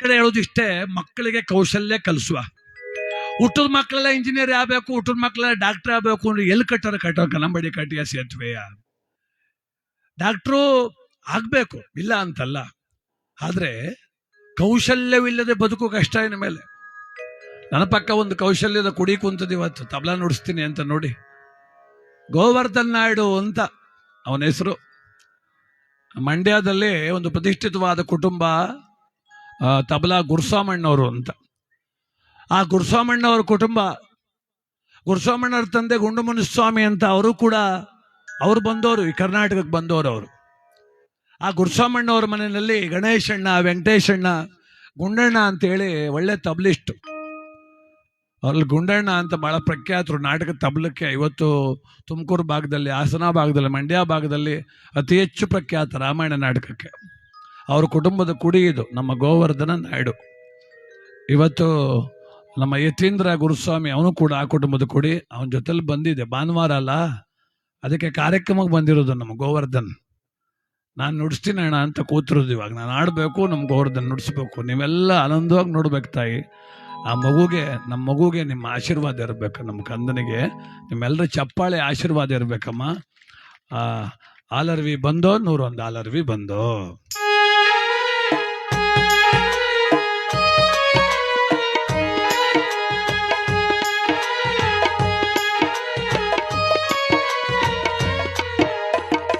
ಕಡೆ ಹೇಳೋದು ಇಷ್ಟೇ, ಮಕ್ಕಳಿಗೆ ಕೌಶಲ್ಯ ಕಲಿಸುವ. ಹುಟ್ಟದ ಮಕ್ಕಳೆಲ್ಲ ಇಂಜಿನಿಯರ್ ಆಗಬೇಕು, ಹುಟ್ಟದ ಮಕ್ಕಳೆಲ್ಲ ಡಾಕ್ಟರ್ ಆಗಬೇಕು ಅಂದ್ರೆ ಎಲ್ಲಿ ಕಟ್ಟಾರ ಕಟ್ಟೋ ಕನ್ನಂಬಡಿ ಕಟ್ಟಿಯ ಸೇತುವೆಯ? ಡಾಕ್ಟ್ರು ಆಗಬೇಕು, ಇಲ್ಲ ಅಂತಲ್ಲ. ಆದರೆ ಕೌಶಲ್ಯವಿಲ್ಲದೆ ಬದುಕು ಕಷ್ಟ ಇನ್ನ ಮೇಲೆ. ನನ್ನ ಪಕ್ಕ ಒಂದು ಕೌಶಲ್ಯದ ಕುಡಿ ಕುಂತದ ಇವತ್ತು, ತಬಲಾ ನುಡಿಸ್ತೀನಿ ಅಂತ ನೋಡಿ. ಗೋವರ್ಧನ್ ನಾಯ್ಡು ಅಂತ ಅವನ ಹೆಸರು. ಮಂಡ್ಯದಲ್ಲಿ ಒಂದು ಪ್ರತಿಷ್ಠಿತವಾದ ಕುಟುಂಬ ತಬಲಾ ಗುರುಸ್ವಾಮಣ್ಣವರು ಅಂತ. ಆ ಗುರುಸ್ವಾಮಣ್ಣವ್ರ ಕುಟುಂಬ ಗುರುಸ್ವಾಮಣ್ಣವ್ರ ತಂದೆ ಗುಂಡು ಸ್ವಾಮಿ ಅಂತ ಅವರು ಕೂಡ ಅವ್ರು ಬಂದವರು ಈ ಕರ್ನಾಟಕಕ್ಕೆ ಬಂದವರು ಅವರು. ಆ ಗುರುಸ್ವಾಮಣ್ಣವ್ರ ಮನೆಯಲ್ಲಿ ಗಣೇಶಣ್ಣ, ವೆಂಕಟೇಶಣ್ಣ, ಗುಂಡಣ್ಣ ಅಂತೇಳಿ ಒಳ್ಳೆ ತಬ್ಲಿಷ್ಟು ಅವ್ರಲ್ಲಿ ಗುಂಡಣ್ಣ ಅಂತ ಬಹಳ ಪ್ರಖ್ಯಾತರು. ನಾಟಕ ತಬಲಕ್ಕೆ ಇವತ್ತು ತುಮಕೂರು ಭಾಗದಲ್ಲಿ, ಹಾಸನ ಭಾಗದಲ್ಲಿ, ಮಂಡ್ಯ ಭಾಗದಲ್ಲಿ ಅತಿ ಹೆಚ್ಚು ಪ್ರಖ್ಯಾತ ರಾಮಾಯಣ ನಾಟಕಕ್ಕೆ. ಅವ್ರ ಕುಟುಂಬದ ಕುಡಿ ಇದು. ನಮ್ಮ ಗೋವರ್ಧನ ನಾಯ್ಡು. ಇವತ್ತು ನಮ್ಮ ಯತೀಂದ್ರ ಗುರುಸ್ವಾಮಿ, ಅವನು ಕೂಡ ಆ ಕುಟುಂಬದ ಕುಡಿ. ಅವನ ಜೊತೆಲಿ ಬಂದಿದೆ. ಭಾನುವಾರ ಅಲ್ಲ. ಅದಕ್ಕೆ ಕಾರ್ಯಕ್ರಮಕ್ಕೆ ಬಂದಿರೋದು ನಮ್ಮ ಗೋವರ್ಧನ್. ನಾನು ನುಡಿಸ್ತೀನಿ ಅಣ್ಣ ಅಂತ ಕೂತಿರೋದು ಇವಾಗ. ನಾನು ಆಡಬೇಕು, ನಮ್ಮ ಗೋವರ್ಧನ್ ನುಡಿಸ್ಬೇಕು. ನೀವೆಲ್ಲ ಆನಂದವಾಗಿ ನೋಡ್ಬೇಕು ತಾಯಿ. ಆ ಮಗುಗೆ, ನಮ್ಮ ಮಗುಗೆ ನಿಮ್ಮ ಆಶೀರ್ವಾದ ಇರಬೇಕು ನಮ್ಮ ಕಂದನಿಗೆ. ನಿಮ್ಮೆಲ್ಲರ ಚಪ್ಪಾಳೆ ಆಶೀರ್ವಾದ ಇರಬೇಕಮ್ಮ. ಆಲರ್ವಿ ಬಂದೋ, ನೂರೊಂದು ಆಲರ್ವಿ ಬಂದೋ.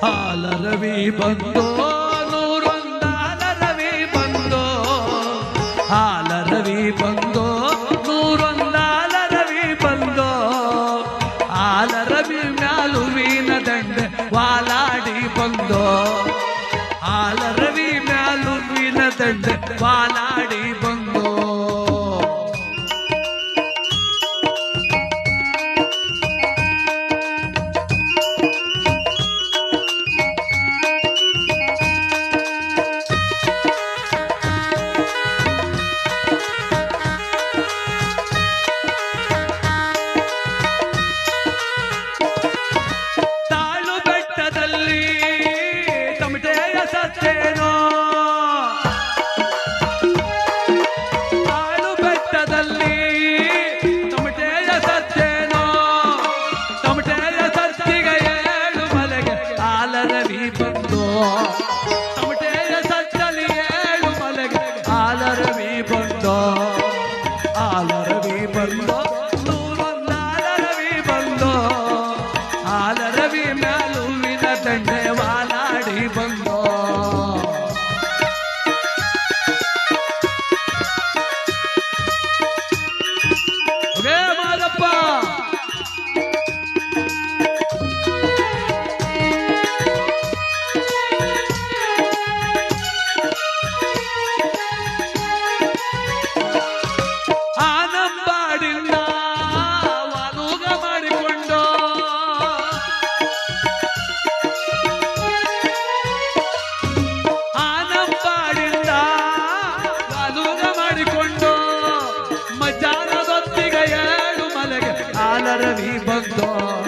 ಹಾಲರವಿ ಬಂದೋ ನೂರೊಂದು ಹಾಲರವಿ ಬಂದೋ ಹಾಲರವಿ ಬಂದೋ ನೂರೊಂದು ಹಾಲರವಿ ಬಂದೋ ಹಾಲರವಿ ಮ್ಯಾಲುವಿನ ದಂಡೆ ವಾಲಾಡಿ ಬಂದೋ ಹಾಲರವಿ ಮ್ಯಾಲುವಿನ ದಂಡೆ ವಾಲಾಡಿ ಆಲರವಿ ભક્તો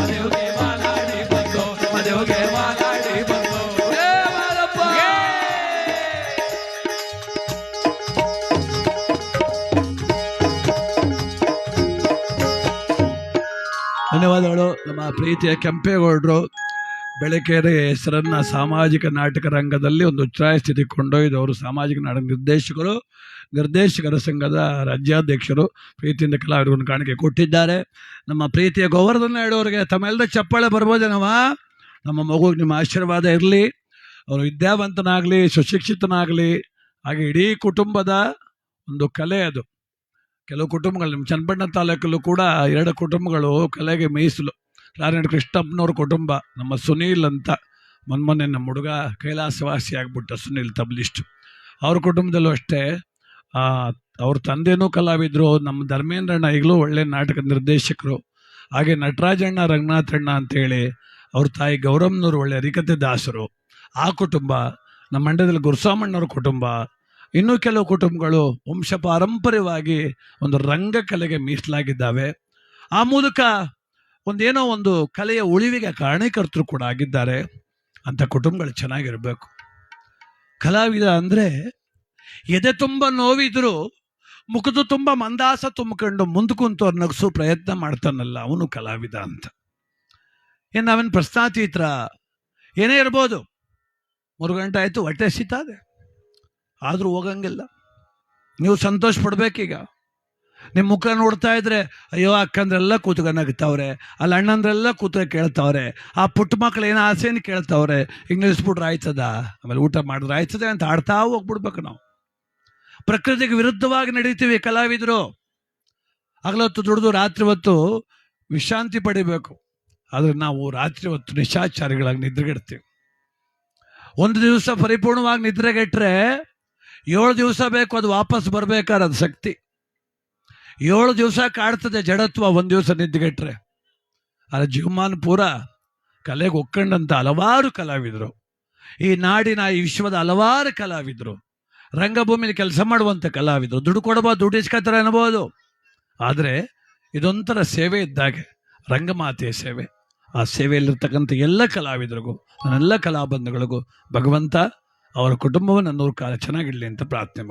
ಧನ್ಯವಾದಗಳು. ನಮ್ಮ ಪ್ರೀತಿಯ ಕೆಂಪೇಗೌಡರು ಬೆಳಕೆರೆ ಹೆಸರನ್ನ ಸಾಮಾಜಿಕ ನಾಟಕ ರಂಗದಲ್ಲಿ ಒಂದು ಉಚ್ಚಾಯ ಸ್ಥಿತಿ ಕೊಂಡೊಯ್ದವರು ಸಾಮಾಜಿಕ ನಾಟಕ ನಿರ್ದೇಶಕರು, ನಿರ್ದೇಶಕರ ಸಂಘದ ರಾಜ್ಯಾಧ್ಯಕ್ಷರು ಪ್ರೀತಿಯಿಂದ ಕಲಾವಿದರನ್ನು ಕಾಣಿಕೆ ಕೊಟ್ಟಿದ್ದಾರೆ. ನಮ್ಮ ಪ್ರೀತಿಯ ಗೋವರ್ಧನ ಹೇಳುವವರಿಗೆ ತಮ್ಮೆಲ್ಲದ ಚಪ್ಪಾಳೆ ಬರ್ಬೋದೇನವ ನಮ್ಮ ಮಗುಗೆ ನಿಮ್ಮ ಆಶೀರ್ವಾದ ಇರಲಿ. ಅವರು ವಿದ್ಯಾವಂತನಾಗಲಿ, ಸುಶಿಕ್ಷಿತನಾಗಲಿ, ಹಾಗೆ ಇಡೀ ಕುಟುಂಬದ ಒಂದು ಕಲೆ ಅದು. ಕೆಲವು ಕುಟುಂಬಗಳು ನಮ್ಮ ಚನ್ನಪಟ್ಟಣ ತಾಲೂಕಲ್ಲೂ ಕೂಡ ಎರಡು ಕುಟುಂಬಗಳು, ಕಲೆಗೆ ಮೀಸಲು ಕ್ಲಾರಿನೆಟ್ ಕೃಷ್ಣಪ್ಪನವ್ರ ಕುಟುಂಬ, ನಮ್ಮ ಸುನೀಲ್ ಅಂತ ಮೊನ್ಮೊನ್ನೆ ನಮ್ಮ ಹುಡುಗ ಕೈಲಾಸವಾಸಿ ಆಗ್ಬಿಟ್ಟ ಸುನೀಲ್ ತಬ್ಲಿಸ್ಟ್. ಅವ್ರ ಕುಟುಂಬದಲ್ಲೂ ಅಷ್ಟೇ ಅವ್ರ ತಂದೆನೂ ಕಲಾವಿದ್ರು, ನಮ್ಮ ಧರ್ಮೇಂದ್ರಣ್ಣ ಈಗಲೂ ಒಳ್ಳೆ ನಾಟಕ ನಿರ್ದೇಶಕರು, ಹಾಗೆ ನಟರಾಜಣ್ಣ ರಂಗನಾಥಣ್ಣ ಅಂತೇಳಿ ಅವ್ರ ತಾಯಿ ಗೌರಮ್ನವ್ರು ಒಳ್ಳೆ ಹರಿಕತೆ ದಾಸರು. ಆ ಕುಟುಂಬ, ನಮ್ಮ ಮಂಡ್ಯದಲ್ಲಿ ಗುರುಸ್ವಾಮಣ್ಣವ್ರ ಕುಟುಂಬ ಇನ್ನೂ ಕೆಲವು ಕುಟುಂಬಗಳು ವಂಶ ಪಾರಂಪರ್ಯವಾಗಿ ಒಂದು ರಂಗಕಲೆಗೆ ಮೀಸಲಾಗಿದ್ದಾವೆ. ಆ ಮೂಲಕ ಒಂದೇನೋ ಒಂದು ಕಲೆಯ ಉಳಿವಿಗೆ ಕಾರಣೀಕರ್ತರು ಕೂಡ ಆಗಿದ್ದಾರೆ. ಅಂತ ಕುಟುಂಬಗಳು ಚೆನ್ನಾಗಿರಬೇಕು. ಕಲಾವಿದ ಅಂದರೆ ಎದೆ ತುಂಬ ನೋವಿದ್ರು ಮುಖದ ತುಂಬ ಮಂದಾಸ ತುಂಬಿಕೊಂಡು ಮುಂದೆ ಕುಂತು ಅವ್ರು ನಗಿಸೋ ಪ್ರಯತ್ನ ಮಾಡ್ತಾನಲ್ಲ ಅವನು ಕಲಾವಿದ ಅಂತ. ಏನು ನಾವೇನು ಪ್ರಶ್ನಾತೀತರ ಏನೇ ಇರ್ಬೋದು. ಮೂರು ಗಂಟೆ ಆಯಿತು ಹೊಟ್ಟೆ ಸಿತಾದೆ ಆದರೂ ಹೋಗಂಗಿಲ್ಲ. ನೀವು ಸಂತೋಷ ಪಡ್ಬೇಕೀಗ. ನಿಮ್ಮ ಮುಖ ನೋಡ್ತಾ ಇದ್ರೆ, ಅಯ್ಯೋ, ಅಕ್ಕಂದ್ರೆಲ್ಲ ಕೂತ್ಕೊಂಡು ನಗ್ತಾವ್ರೆ ಅಲ್ಲಿ ಅಣ್ಣಂದ್ರೆಲ್ಲ ಕೂತ್ಕೊಂಡು ಕೇಳ್ತಾವ್ರೆ. ಆ ಪುಟ್ಟ ಮಕ್ಳು ಏನೋ ಆಸೆನ ಕೇಳ್ತಾವ್ರೆ. ಹಿಂಗೆ ನಿಲ್ಲಿಸ್ಬಿಟ್ರೆ ಆಯ್ತದ? ಆಮೇಲೆ ಊಟ ಮಾಡಿದ್ರೆ ಆಯ್ತದೆ ಅಂತ ಆಡ್ತಾ ಹೋಗ್ಬಿಡ್ಬೇಕು ನಾವು. ಪ್ರಕೃತಿಗೆ ವಿರುದ್ಧವಾಗಿ ನಡೀತೀವಿ ಕಲಾವಿದರು. ಹಗಲೊತ್ತು ದುಡಿದು ರಾತ್ರಿ ಹೊತ್ತು ವಿಶ್ರಾಂತಿ ಪಡಿಬೇಕು. ಆದರೆ ನಾವು ರಾತ್ರಿ ಹೊತ್ತು ನಿಶಾಚಾರಿಗಳಾಗಿ ನಿದ್ರೆಗೆಡ್ತೀವಿ. ಒಂದು ದಿವಸ ಪರಿಪೂರ್ಣವಾಗಿ ನಿದ್ರೆಗೆಟ್ರೆ ಏಳು ದಿವಸ ಬೇಕು, ಅದು ವಾಪಸ್ ಬರ್ಬೇಕಾದ್ರೆ ಅದು ಶಕ್ತಿ. ಏಳು ದಿವಸ ಕಾಡ್ತದೆ ಜಡತ್ವ, ಒಂದು ದಿವಸ ನಿದ್ದೆಗೆಟ್ರೆ ಆದರೆ ಜೀವಮಾನ ಪೂರ ಕಲೆಗೆ ಒಕ್ಕಂಡಂತ ಹಲವಾರು ಕಲಾವಿದರು. ಈ ನಾಡಿನ, ಈ ವಿಶ್ವದ ಹಲವಾರು ಕಲಾವಿದರು. ರಂಗಭೂಮಿಲಿ ಕೆಲಸ ಮಾಡುವಂಥ ಕಲಾವಿದರು. ದುಡ್ಡು ಕೊಡಬಹುದು ದುಡ್ಡು ಇಸ್ಕೊತಾರೆ ಅನ್ಬೋದು. ಆದರೆ ಇದೊಂಥರ ಸೇವೆ ಇದ್ದಾಗೆ, ರಂಗಮಾತೆಯ ಸೇವೆ. ಆ ಸೇವೆಯಲ್ಲಿರ್ತಕ್ಕಂಥ ಎಲ್ಲ ಕಲಾವಿದರಿಗೂ, ನನ್ನೆಲ್ಲ ಕಲಾಬಂಧುಗಳಿಗೂ ಭಗವಂತ ಅವರ ಕುಟುಂಬವನ್ನು ನೂರು ಕಾಲ ಚೆನ್ನಾಗಿಡಲಿ ಅಂತ ಪ್ರಾರ್ಥನೆ ಮಾಡಿ